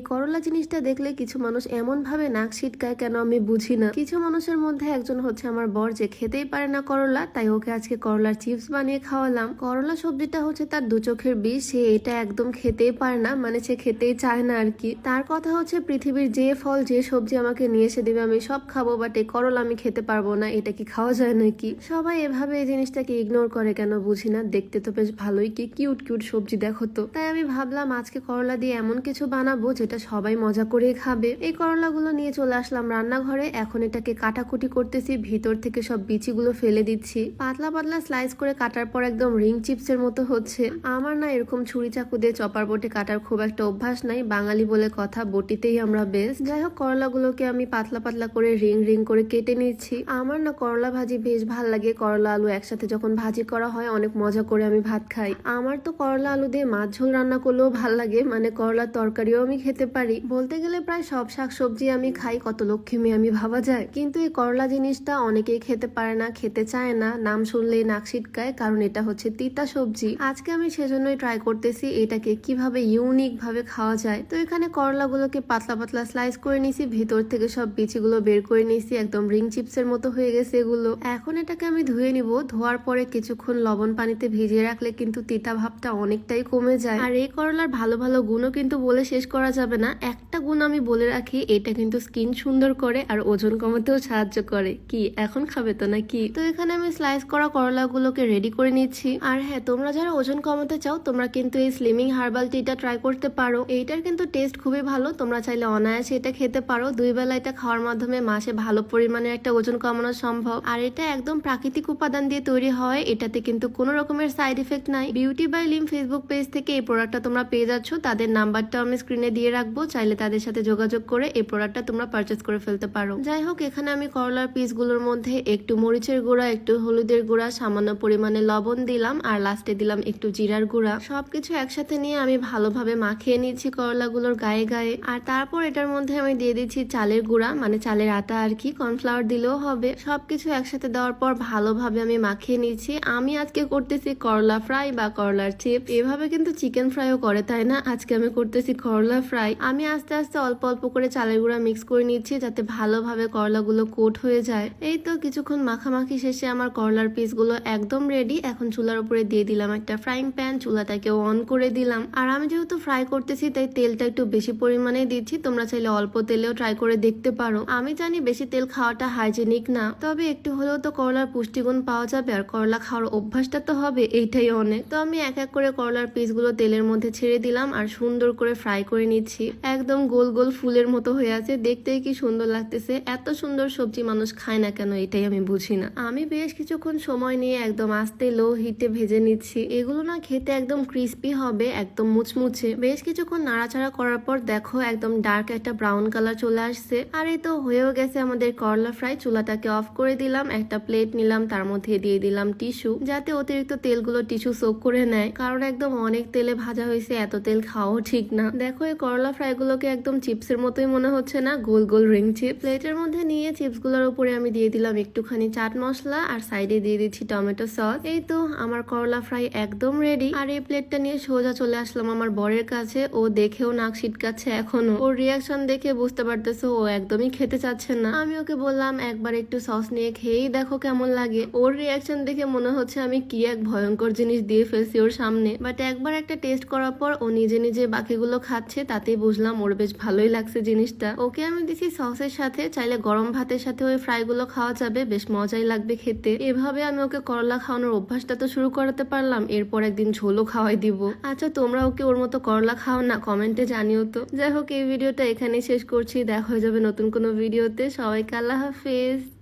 এই করলা জিনিসটা দেখলে কিছু মানুষ এমন ভাবে নাক ছিটকায়, কেন আমি বুঝি না? কিছু মানুষের মধ্যে একজন হচ্ছে আমার বর যে খেতেই পারে না করলা, তাই ওকে আজকে করলার চিপস বানিয়ে খাওয়ালাম। করলা সবজিটা হচ্ছে তার দু চোখের বিষ, সে এটা একদম খেতেই পারে না মানে সে খেতেই চায় না আর কি তার কথা হচ্ছে, পৃথিবীর যে ফল, যে সবজি আমাকে নিয়ে এসে দেবে, আমি সব খাব বাট এই করলা আমি খেতে পারব না, এটা কি খাওয়া যায় নাকি? সবাই এভাবে এই জিনিসটাকে ইগনোর করে, কেন বুঝি না? দেখতে তো বেশ ভালোই, কি কিউট কিউট সবজি দেখো তো। তাই আমি ভাবলাম, আজকে করলা দিয়ে এমন কিছু বানাবো, যেটা সবাই মজা করে খাবে। এই করলাগুলো নিয়ে চলে আসলাম রান্নাঘরে। এখন এটাকে কাটাকুটি করতেছি, ভিতর থেকে সব বিচিগুলো ফেলে দিচ্ছি। পাতলা পাতলা স্লাইস করে কাটার পর একদম রিং চিপসের মতো হচ্ছে। আমার না এরকম ছুরি চাকু দিয়ে চপার বটে কাটার খুব একটা অভ্যাস নাই। বাঙালি বলে কথা, বটিতেই আমরা বেশ যাই হোক, করলাগুলোকে আমি পাতলা পাতলা করে রিং রিং করে কেটে নিচ্ছি। আমার না করলা ভাজি বেশ ভালো লাগে। করলা আলু একসাথে যখন ভাজি করা হয়, অনেক মজা করে আমি ভাত খাই। আমার তো করলা আলু দিয়ে মাছ ঝোল রান্না করলেও ভালো লাগে। মানে করলার তরকারিও আমি খেতে পারি। বলতে গেলে প্রায় সব শাক সবজি আমি খাই, কত লক্ষ্মী আমি ভাবা যায়। কিন্তু এই করলা জিনিসটা অনেকেই খেতে পারে না, খেতে চায় না। নাম শুনলেই নাক ছিটকায়, কারণ এটা হচ্ছে তিতা সবজি। আজকে আমি সেজন্যই ট্রাই করতেছি এটাকে কীভাবে ইউনিক ভাবে খাওয়া যায়। তো এখানে করলাগুলোকে পাতলা পাতলা স্লাইস করে নিছি, ভিতর থেকে সব বিচিগুলো বের করে নিছি, একদম রিং চিপসের মতো হয়ে গেছে এগুলো। এখন এটাকে আমি ধুয়ে নিব। ধোয়ার পরে কিছুক্ষণ লবণ পানিতে ভিজিয়ে রাখলে কিন্তু তিতা ভাবটা অনেকটাই কমে যায়। আর এই করলার ভালো ভালো গুণও কিন্তু বলে শেষ করা যাবে না একটা গুণ আমি বলে রাখি, এটা কিন্তু স্কিন সুন্দর করে আর ওজন কমাতেও সাহায্য করে। কি, এখন খাবে তো নাকি? তো এখানে আমি স্লাইস করা করলাগুলোকে রেডি করে নিচ্ছি। আর হ্যাঁ তোমরা যারা ওজন কমাতে চাও, তোমরা কিন্তু এই স্লিমিং হার্বাল টিটা ট্রাই করতে পারো। এইটার কিন্তু টেস্ট খুবই ভালো। তোমরা চাইলে অনায়াসে এটা খেতে পারো। দুই বেলা এটা খাওয়ার মাধ্যমে মাসে ভালো পরিমাণে একটা ওজন কমানো সম্ভব। আর এটা একদম প্রাকৃতিক উপাদান দিয়ে তৈরি হয়। এটাতে কিন্তু কোনো রকমের সাইড ইফেক্ট নাই। Beauty by Lim Facebook page থেকে এই প্রোডাক্টটা তোমরা পেয়ে যাচ্ছ। তাদের নাম্বারটা আমি স্ক্রিনে দিয়ে রাখব। চাইলে তাদের সাথে যোগাযোগ করে এই প্রোডাক্টটা তোমরা পারচেস করে ফেলতে পারো। যাই হোক এখানে আমি করলার পিসগুলোর মধ্যে একটু মরিচের গুঁড়া, একটু হলুদের গুঁড়া, সামান্য পরিমাণে লবণ দিলাম, আর লাস্টে দিলাম একটু জিরার গুঁড়া। সবকিছু একসাথে নিয়ে আমি ভালোভাবে মাখিয়ে নিচ্ছি করলাগুলোর গায়ে গায়ে। আর তারপর এটার মধ্যে আমি দিয়ে দিচ্ছি চালের গুঁড়া মানে চালের আটা আর কি কর্নফ্লাওয়ার দিলেও হবে। সবকিছু একসাথে দেওয়ার পর ভালোভাবে আমি মাখিয়ে নিচ্ছি। আমি আজকে করতেছি করলা ফ্রাই বা করলার চিপস এভাবে কিন্তু চিকেন ফ্রাইও করে, তাই না? আজকে আমি করতেছি করলা ফ্রাই আমি আস্তে আস্তে অল্প অল্প করে চালের গুঁড়া মিক্স করে নিচ্ছি যাতে ভালোভাবে করলাগুলো কোট হয়ে যায়। এই তো কিছুক্ষণ মাখামাখি শেষে আমার করলার পিসগুলো একদম রেডি এখন চুলার উপরে দিয়ে দিলাম একটা ফ্রাইং প্যান চুলাটাকে অন করে দিলাম। আর আমি যেহেতু ফ্রাই করতেছি, তাই তেলটা একটু বেশি পরিমাণে দিচ্ছি। তোমরা চাইলে অল্প তেলেও ট্রাই করে দেখতে পারো। আমি জানি বেশি তেল খাওয়াটা হাইজেনিক না, তবে একটু হলেও তো করলার পুষ্টিগুণ পাওয়া যাবে। আর করলা খাওয়ার অভ্যাসটা তো হবে, এইটাই অনেক। তো আমি এক এক করে করলার পিসগুলো তেলের মধ্যে ছেড়ে দিলাম আর সুন্দর করে ফ্রাই করে নিচ্ছি। একদম গোল গোল ফুলের মতো হয়ে আছে। দেখতেই কি সুন্দর লাগতেছে। এত সুন্দর সবজি মানুষ খায় না কেন এটাই আমি বুঝি না। আমি বেশ কিছুক্ষণ সময় নিয়ে একদম আস্তে লো হিটে ভেজে নিচ্ছি। এগুলো না খেতে একদম ক্রিস্পি হবে, একদম মুচমুচে। বেশ কিছুক্ষণ নাড়াচাড়া করার পর দেখো একদম ডার্ক একটা ব্রাউন কালার চলে আসছে। আর এই তো হয়েও গেছে আমাদের করলা ফ্রাই চুলাটাকে অফ করে দিলাম, একটা প্লেট নিলাম, তার মধ্যে দিয়ে দিলাম টিস্যু যাতে অতিরিক্ত তেলগুলো টিস্যু সোক করে নেয়। কারণ একদম অনেক তেলে ভাজা হয়েছে, এত তেল খাওয়াও ঠিক না। দেখো এই করলা ফ্রাই গুলোকে একদম চিপসের মতোই মনে হচ্ছে না। গোল গোল রিং চিপ। প্লেটের মধ্যে নিয়ে চিপসগুলোর উপরে আমি দিয়ে দিলাম একটুখানি চাট মশলা আর সাইডে দিয়ে দিচ্ছি টমেটো সস। এই তো আমার করলা ফ্রাই একদম রেডি। আর এই প্লেটটা নিয়ে সোজা চলে আসলাম আমার বরের কাছে। ও দেখেও নাক ছিটকাচ্ছে এখনও। ওর রিয়াকশন দেখে বুঝতে পারতেছো, ও একদমই খেতে চাচ্ছে না। আমি ওকে বললাম, একবার একটু সস নিয়ে খেয়েই দেখো কেমন লাগে। ওর রিয়াকশন দেখে মনে হচ্ছে আমি কি এক ভয়ঙ্কর জিনিস দিয়ে ফেলছি ওর সামনে। বাট একবার একটা টেস্ট করার পর ও নিজে নিজে বাকিগুলো খাচ্ছে, তাতেই বুঝলাম ওর বেশ ভালোই লাগছে জিনিসটা। ওকে আমি দিছি সসের সাথে, চাইলে গরম ভাতের সাথে ওই ফ্রাইগুলো খাওয়া যাবে, বেশ মজাই লাগবে খেতে। এভাবে আমি ওকে করলা খাওয়ানোর অভ্যাসটা তো শুরু করাতে পারলাম, এরপর একদিন ঝোলও খাওয়াই দিব। আচ্ছা তোমরা ওকে ওর মতো করলা খাও না, কমেন্টে জানিও তো। যাই হোক, এই ভিডিওটা এখানেই শেষ করছি, দেখা হয়ে যাবে নতুন কোনো ভিডিওতে। সবাইকে আল্লাহ হাফেজ।